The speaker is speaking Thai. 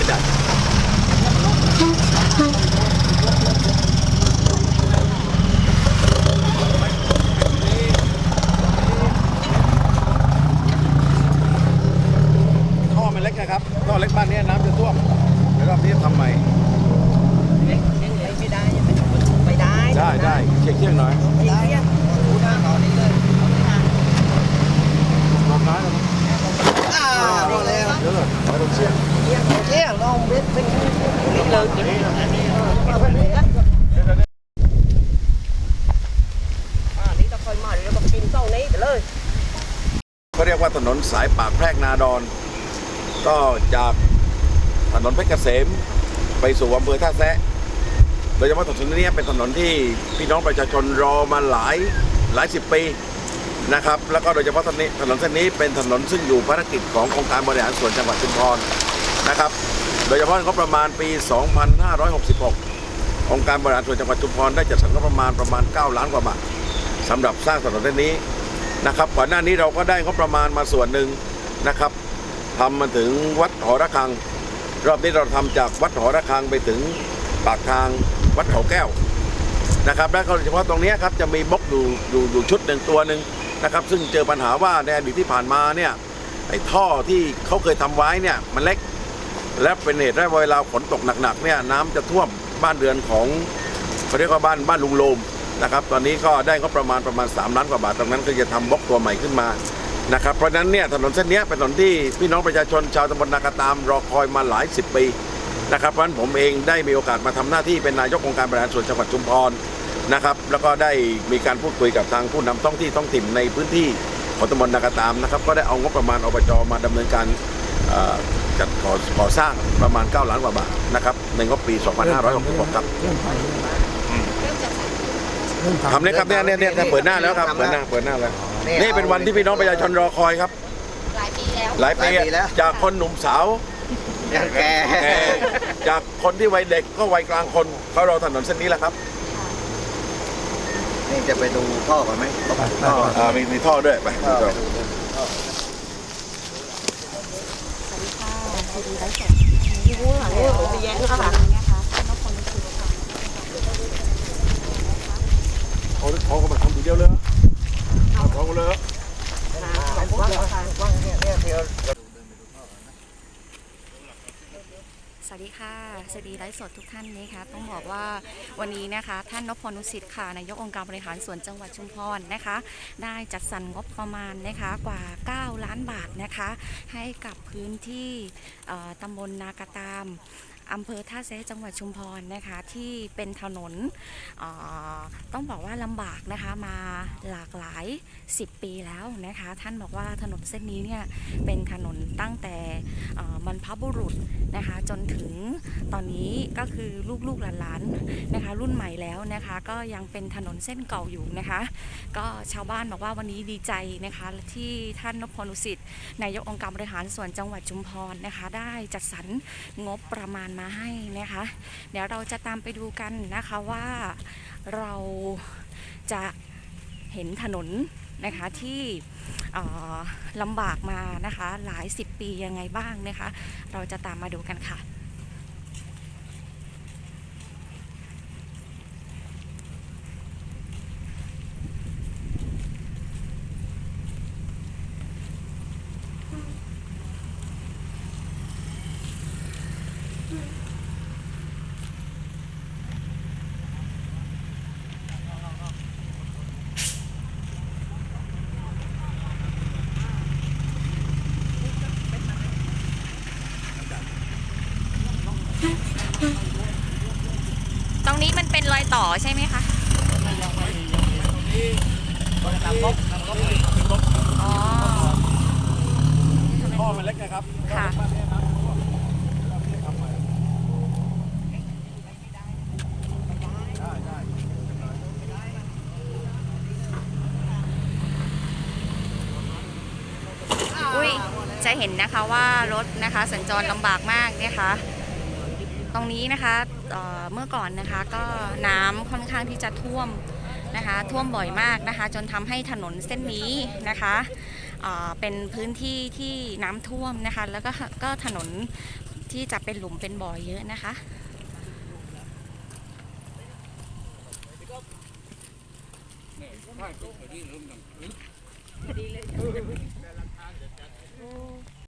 ไม่ได้ท่อมันเล็กนะครับท่อเล็กบ้านเนี้ยน้ำจะท่วมเดี๋ยวรอบนี้ทำใหม่เล็กเล็กเล็กไม่ได้ยังไม่ไม่ได้ได้ได้เช็คเที่ยงหน่อยไม่ได้อะดูหน้าต่อนี้เลยเอาไม่ทันรอบน้อยแล้วมั้งอ้าวพอแล้วเดี๋ยวเลยขอต้องเชี่ยงเที่ยงลอง เขาเรียกว่าถนนสายปากแพรกนาดอน ก็จากถนนเพชรเกษมไปสู่อำเภอท่าแซะโดยเฉพาะถนนนี้เป็นถนนที่พี่น้องประชาชนรอมาหลายหลายสิบปีนะครับ แล้วก็โดยเฉพาะถนนถนนเส้นนี้เป็นถนนซึ่งอยู่ภารกิจขององค์การบริหารส่วนจังหวัดชุมพรนะครับ โดยเฉพาะงบประมาณปี 2566 องค์การบริหารส่วนจังหวัดชุมพรได้จัดสรรงบประมาณประมาณ 9 ล้านกว่าบาทสำหรับสร้างถนนเส้นนี้นะครับก่อนหน้านี้เราก็ได้งบประมาณมาส่วนหนึ่งนะครับทำมาถึงวัดหอระฆัง รอบนี้เราทำจากวัดหอระฆังไปถึงปากทางวัดเขาแก้วนะครับและโดยเฉพาะตรงนี้ครับจะมีบล็อกอยู่อยู่อยู่ชุดหนึ่งตัวหนึ่งนะครับ ซึ่งเจอปัญหาว่าในอดีตที่ผ่านมาเนี่ยไอ้ท่อที่เขาเคยทำไว้เนี่ยมันเล็ก และเป็นเหตุให้เวลาฝนตกหนักๆเนี่ยน้ำจะท่วมบ้านเรือนของเขาเรียกว่าบ้านบ้านลุงโลมนะครับตอนนี้ก็ได้งบประมาณประมาณ 3 ล้านกว่าบาทตรงนั้นก็จะทำบล็อกตัวใหม่ขึ้นมานะครับเพราะฉะนั้นเนี่ยถนนเส้นเนี้ยเป็นถนนที่พี่น้องประชาชนชาวตำบลนากระตามรอคอยมาหลายสิบปีนะครับเพราะฉะนั้นผมเองได้มีโอกาสมาทำหน้าที่เป็นนายกองค์การบริหารส่วนจังหวัดชุมพรนะครับแล้วก็ได้มีการพูดคุยกับทางผู้นำท้องที่ท้องถิ่นในพื้นที่ของตำบลนากระตามนะครับก็ได้เอางบประมาณอบจมาดำเนินการเอ่อจัด ก่อก่อสร้างประมาณ 9 ล้านกว่าบาทนะครับในงบปี 2566ครับทำเลยครับเนี่ยเนี่ยเนี่ยเปิดหน้าแล้วครับเปิดหน้าเปิดหน้าแล้วนี่เป็นวันที่พี่น้องประชาชนรอคอยครับ หลายปีแล้ว หลายปีอะจากคนหนุ่มสาวยังแกแก่จากคนที่วัยเด็กก็วัยกลางคนเขารอถนนเส้นนี้แหละครับนี่จะไปดูท่อก่อนไหมท่ออ่ามีมีท่อด้วยไป ดูท่อรู้หลังนี้ผมไปแย้งเขาค่ะเขาเขาก็มาทำทีเดียวเลยเอาเขาเลยว่างว่างเนี่ยเนี่ยที่เราสวัสดีค่ะ สวัสดีไลฟ์สดทุกท่านนะคะต้องบอกว่าวันนี้นะคะ ท่านนพนุสิทธิ์ค่ะ นายกองค์การบริหารส่วนจังหวัดชุมพรนะคะ ได้จัดสรรงบประมาณนะคะกว่า9 ล้านบาทนะคะ ให้กับพื้นที่ตำบลนากระตาม อำเภอท่าแซะจังหวัดชุมพรนะคะที่เป็นถนนต้องบอกว่าลำบากนะคะมาหลากหลาย 10 ปีแล้วนะคะ ท่านบอกว่าถนนเส้นนี้เนี่ยเป็นถนนตั้งแต่เอ่อบรรพบุรุษนะคะจนถึงตอนนี้ก็คือลูกๆหลานๆนะคะ รุ่นใหม่แล้วนะคะ ก็ยังเป็นถนนเส้นเก่าอยู่นะคะ ก็ชาวบ้านบอกว่าวันนี้ดีใจนะคะที่ท่านนพพลุสิทธิ์นายกองค์การบริหารส่วนจังหวัดชุมพรนะคะ ได้จัดสรรงบประมาณมาให้นะคะ เดี๋ยวเราจะตามไปดูกันนะคะว่าเราจะเห็นถนนนะคะที่ลำบากมานะคะหลายสิบปียังไงบ้างนะคะ เราจะตามมาดูกันค่ะ ตรงนี้มันเป็นรอย ต่อใช่ไหมคะอ๋อมันเล็กนะครับค่ะอุ้ยจะเห็นนะคะว่ารถนะคะสัญจรลำบากมากเนี่ยค่ะ ตรงนี้นะคะเเมื่อก่อนนะคะก็น้ำค่อนข้างที่จะท่วมนะคะท่วมบ่อยมากนะคะ จนทำให้ถนนเส้นนี้นะคะเเป็นพื้นที่ที่น้ำท่วมนะคะ แล้วก็ก็ถนนที่จะเป็นหลุมเป็นบ่อเยอะนะคะดีเริ่มดัง